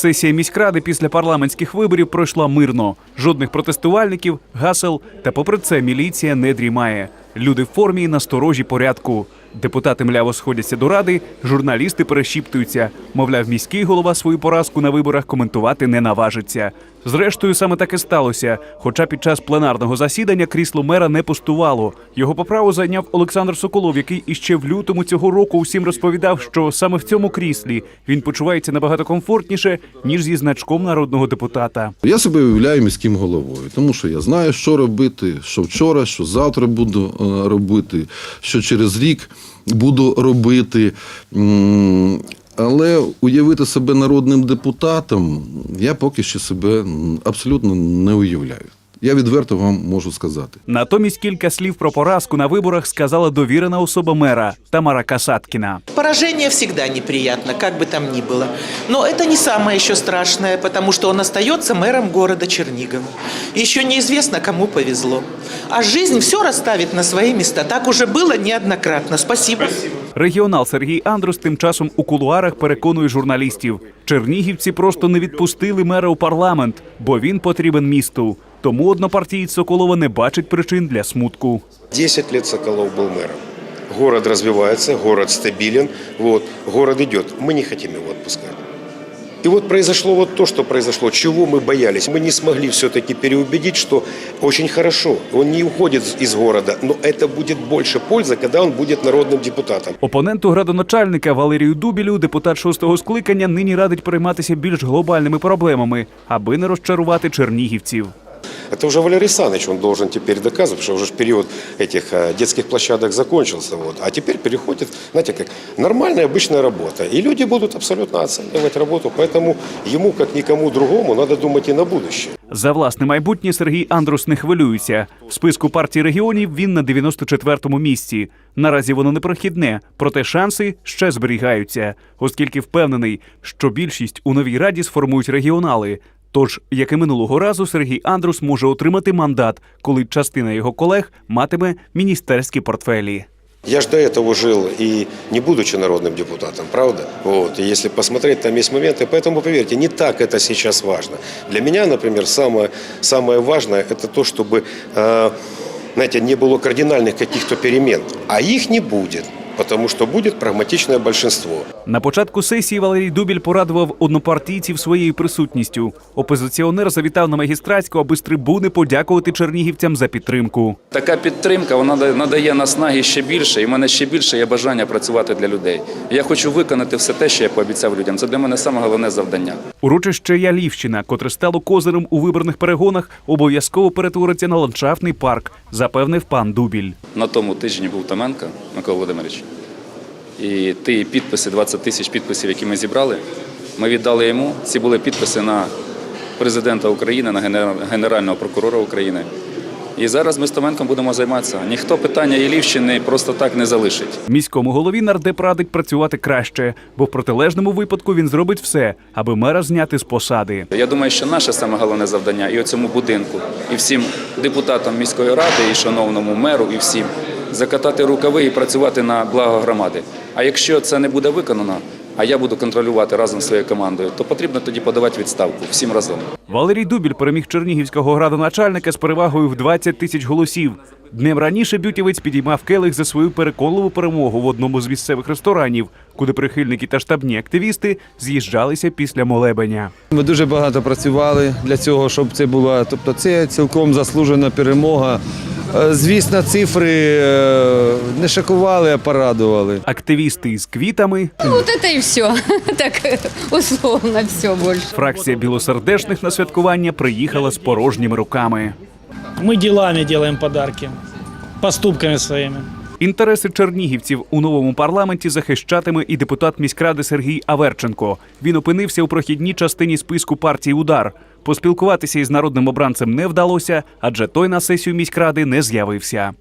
Сесія міськради після парламентських виборів пройшла мирно. Жодних протестувальників, гасел. Та попри це міліція не дрімає. Люди в формі і насторожі порядку. Депутати мляво сходяться до ради, журналісти перешіптуються. Мовляв, міський голова свою поразку на виборах коментувати не наважиться. Зрештою, саме так і сталося. Хоча під час пленарного засідання крісло мера не пустувало. Його по праву зайняв Олександр Соколов, який іще в лютому цього року усім розповідав, що саме в цьому кріслі він почувається набагато комфортніше, ніж зі значком народного депутата. Я себе уявляю міським головою, тому що я знаю, що робити, що вчора, що завтра буду робити, що через рік буду робити. Але уявити себе народним депутатом я поки що себе абсолютно не уявляю. Я відверто вам можу сказати. Натомість кілька слів про поразку на виборах сказала довірена особа мера Тамара Касаткіна. Поражение всегда неприятно, как бы там ни было. Но это не самое еще страшное, потому что он остается мэром города Чернигова. Еще неизвестно, кому повезло. А жизнь все расставит на свои места. Так уже было неоднократно. Спасибо. Регіонал Сергій Андрус тим часом у кулуарах переконує журналістів. Чернігівці просто не відпустили мера у парламент, бо він потрібен місту. Тому однопартієць Соколова не бачить причин для смутку. 10 лет Соколов был мэром. Город развивается, город стабилен, вот, город идет. Мы не хотим его отпускать. И вот произошло вот то, что произошло, чего мы боялись. Мы не смогли все-таки переубедить, что очень хорошо, он не уходит из города, но это будет больше пользы, когда он будет народным депутатом. Опоненту градоначальника Валерію Дубілю депутат шостого скликання нині радить перейматися більш глобальними проблемами, аби не розчарувати чернігівців. Это уже Валерий Саныч, он должен теперь доказывать, потому что уже ж период этих э, детских площадок закончился. Вот. А теперь переходит, знаете, как нормальная обычная работа. И люди будут абсолютно оценивать работу, поэтому ему, как никому другому, надо думать и на будущее. За власне майбутнє Сергій Андрус не хвилюється. В списку партії регіонів він на 94-му місці. Наразі воно непрохідне, проте шанси ще зберігаються, оскільки впевнений, що більшість у новій раді сформують регіонали. Тож, як і минулого разу, Сергій Андрус може отримати мандат, коли частина його колег матиме міністерські портфелі. Я ж до этого жил и не будучи народным депутатом, правда? Вот. И если посмотреть, там есть моменты. Поэтому, поверьте, не так это сейчас важно. Для меня, например, самое, самое важное – это то, чтобы, э, знаете, не было кардинальных каких-то перемен. А их не будет, потому что будет прагматичное большинство. На початку сесії Валерій Дубіль порадував однопартійців своєю присутністю. Опозиціонер завітав на магістратську, аби з трибуни подякувати чернігівцям за підтримку. Така підтримка вона да- надає наснаги ще більше, і в мене ще більше є бажання працювати для людей. Я хочу виконати все те, що я пообіцяв людям. Це для мене саме головне завдання. Урочище Ялівщина, котре стало козирем у виборних перегонах, обов'язково перетвориться на ландшафтний парк, запевнив пан Дубіль. На тому тижні був Томенко Микола Володимирович. І ті підписи, 20 тисяч підписів, які ми зібрали, ми віддали йому. Ці були підписи на президента України, на генер- генерального прокурора України. І зараз ми з Томенком будемо займатися. Ніхто питання Ілівщини просто так не залишить. Міському голові нардеп радить працювати краще, бо в протилежному випадку він зробить все, аби мера зняти з посади. Я думаю, що наше саме головне завдання і у цьому будинку, і всім депутатам міської ради, і шановному меру, і всім закатати рукави і працювати на благо громади. А якщо це не буде виконано, а я буду контролювати разом зі своєю командою, то потрібно тоді подавати відставку всім разом. Валерій Дубіль переміг чернігівського градоначальника з перевагою в 20 тисяч голосів. Днем раніше бютівець підіймав келих за свою переконливу перемогу в одному з місцевих ресторанів, куди прихильники та штабні активісти з'їжджалися після молебення. Ми дуже багато працювали для цього, щоб це була. Тобто, це цілком заслужена перемога. Е, Звісно, цифри е, не шокували, а порадували. Активісти із квітами, Ну, от це і все. Так условно все більше. фракція білосердечних на святкування приїхала з порожніми руками. Ми ділами ділаємо подарки, поступками своими. Інтереси чернігівців у новому парламенті захищатиме і депутат міськради Сергій Аверченко. Він опинився у прохідній частині списку партії Удар. Поспілкуватися із народним обранцем не вдалося, адже той на сесію міськради не з'явився.